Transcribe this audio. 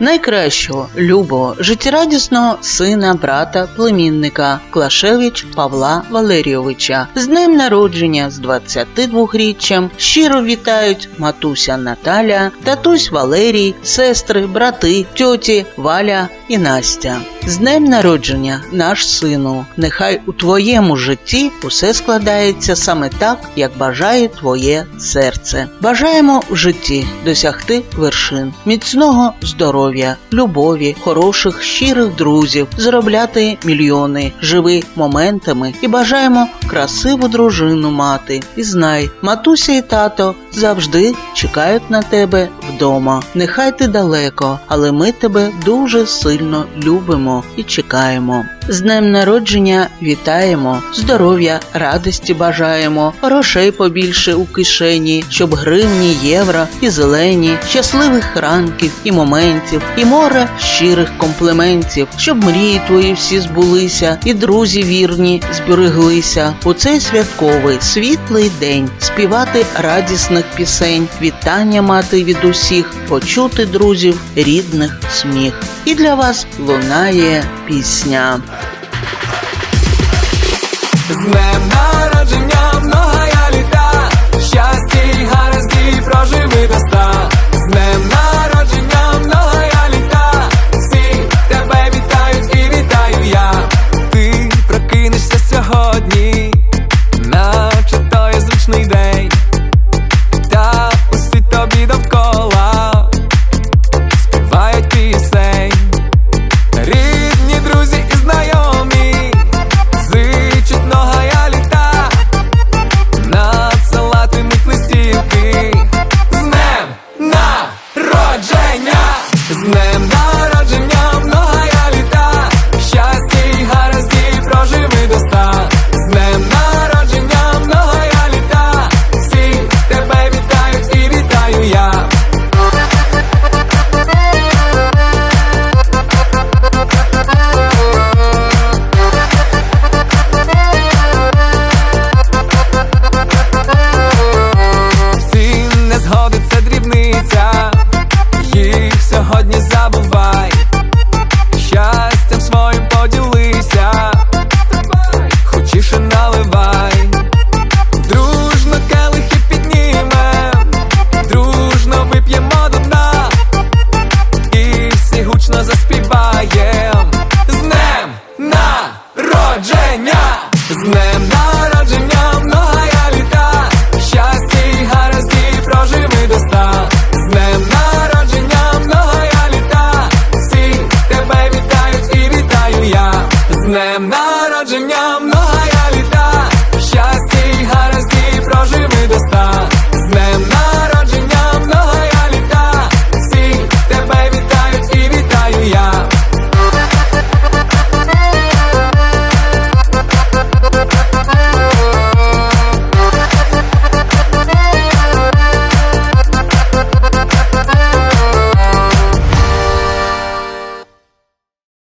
найкращого, любого, життєрадісного сина, брата, племінника Клашевич Павла Валерійовича. З днем народження з 22-річчям щиро вітають матуся Наталя, татусь Валерій, сестри, брати, тьоті Валя і Настя. З днем народження, наш сину. Нехай у твоєму житті усе складається саме так, як бажає твоє серце. Бажаємо в житті досягти вершин, міцного здоров'я, любові, хороших, щирих друзів, заробляти мільйони, живи моментами і бажаємо красиву дружину мати. І знай, матуся і тато завжди чекають на тебе вдома. Нехай ти далеко, але ми тебе дуже сильно любимо і чекаємо. З днем народження вітаємо, здоров'я, радості бажаємо, грошей побільше у кишені, щоб гривні, євро і зелені, щасливих ранків і моментів, і море щирих компліментів, щоб мрії твої всі збулися, і друзі вірні збереглися. У цей святковий світлий день співати радісних пісень, вітання мати від усіх, почути друзів, рідних сміх. І для вас лунає пісня. З днем з днем гучно заспіваєм. З днем народження, з днем народження